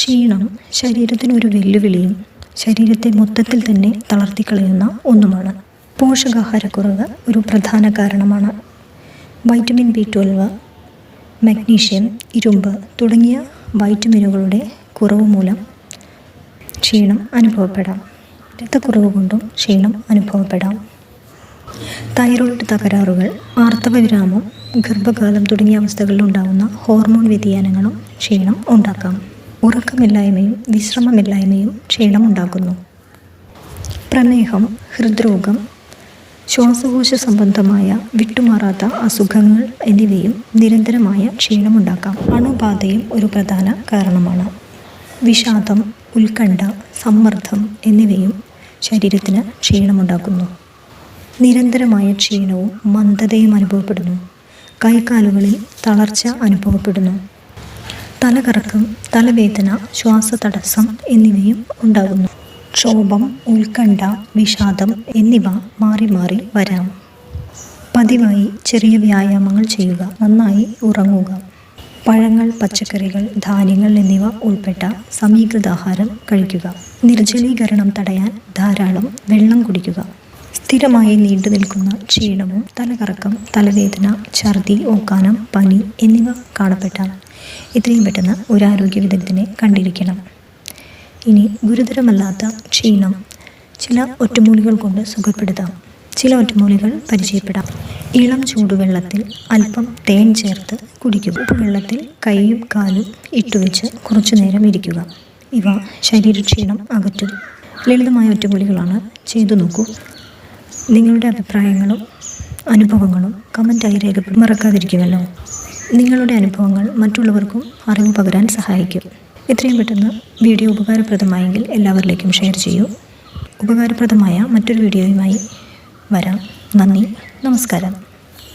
ക്ഷീണം ശരീരത്തിന് ഒരു വെല്ലുവിളിയും ശരീരത്തെ മൊത്തത്തിൽ തന്നെ തളർത്തിക്കളയുന്ന ഒന്നുമാണ്. പോഷകാഹാരക്കുറവ് ഒരു പ്രധാന കാരണമാണ്. വൈറ്റമിൻ ബി ട്വൽവ് മഗ്നീഷ്യം ഇരുമ്പ് തുടങ്ങിയ വൈറ്റമിനുകളുടെ കുറവ് മൂലം ക്ഷീണം അനുഭവപ്പെടാം. രക്തക്കുറവ് കൊണ്ടും ക്ഷീണം അനുഭവപ്പെടാം. തൈറോയിഡ് തകരാറുകൾ ആർത്തവ വിരാമം ഗർഭകാലം തുടങ്ങിയ അവസ്ഥകളിൽ ഉണ്ടാകുന്ന ഹോർമോൺ വ്യതിയാനങ്ങളും ക്ഷീണം ഉണ്ടാക്കാം. ഉറക്കമില്ലായ്മയും വിശ്രമമില്ലായ്മയും ക്ഷീണമുണ്ടാക്കുന്നു. പ്രമേഹം ഹൃദ്രോഗം ശ്വാസകോശ സംബന്ധമായ വിട്ടുമാറാത്ത അസുഖങ്ങൾ എന്നിവയും നിരന്തരമായ ക്ഷീണമുണ്ടാക്കാം. അണുബാധയും ഒരു പ്രധാന കാരണമാണ്. വിഷാദം ഉത്കണ്ഠ സമ്മർദ്ദം എന്നിവയും ശരീരത്തിന് ക്ഷീണമുണ്ടാക്കുന്നു. നിരന്തരമായ ക്ഷീണവും മന്ദതയും അനുഭവപ്പെടുന്നു. കൈകാലുകളിൽ തളർച്ച അനുഭവപ്പെടുന്നു. തലകറക്കം തലവേദന ശ്വാസതടസ്സം എന്നിവയും ഉണ്ടാകുന്നു. ക്ഷോഭം ഉത്കണ്ഠ വിഷാദം എന്നിവ മാറി മാറി വരാം. പതിവായി ചെറിയ വ്യായാമങ്ങൾ ചെയ്യുക നന്നായി ഉറങ്ങുക. പഴങ്ങൾ പച്ചക്കറികൾ ധാന്യങ്ങൾ എന്നിവ ഉൾപ്പെട്ട സമീകൃതാഹാരം കഴിക്കുക. നിർജലീകരണം തടയാൻ ധാരാളം വെള്ളം കുടിക്കുക. സ്ഥിരമായി നീണ്ടു നിൽക്കുന്ന ക്ഷീണവും തലകറക്കം തലവേദന ഛർദി ഓക്കാനം പനി എന്നിവ കാണപ്പെട്ടാൽ എത്രയും പെട്ടെന്ന് ഒരു ആരോഗ്യ വിദഗ്ധനെ കണ്ടിരിക്കണം. ഇനി ഗുരുതരമല്ലാത്ത ക്ഷീണം ചില ഒറ്റമൂലികൾ കൊണ്ട് സുഖപ്പെടുത്താം. ചില ഒറ്റമൂലികൾ പരിചയപ്പെടാം. ഇളം ചൂടുവെള്ളത്തിൽ അല്പം തേൻ ചേർത്ത് കുടിക്കുക. ഉപ്പുവെള്ളത്തിൽ കൈയും കാലും ഇട്ടുവെച്ച് കുറച്ചു നേരം ഇരിക്കുക. ഇവ ശരീരക്ഷീണം അകറ്റും. ലളിതമായ ഒറ്റമൂലികളാണ് ചെയ്തു നോക്കൂ. നിങ്ങളുടെ അഭിപ്രായങ്ങളും അനുഭവങ്ങളും കമന്റായി രേഖപ്പെടുത്തി മറക്കാതിരിക്കുമല്ലോ. നിങ്ങളുടെ അനുഭവങ്ങൾ മറ്റുള്ളവർക്കും അറിവ് പകരാൻ സഹായിക്കും. എത്രയും പെട്ടെന്ന് വീഡിയോ ഉപകാരപ്രദമായെങ്കിൽ എല്ലാവരിലേക്കും ഷെയർ ചെയ്യൂ. ഉപകാരപ്രദമായ മറ്റൊരു വീഡിയോയുമായി വരാം. നന്ദി. നമസ്കാരം.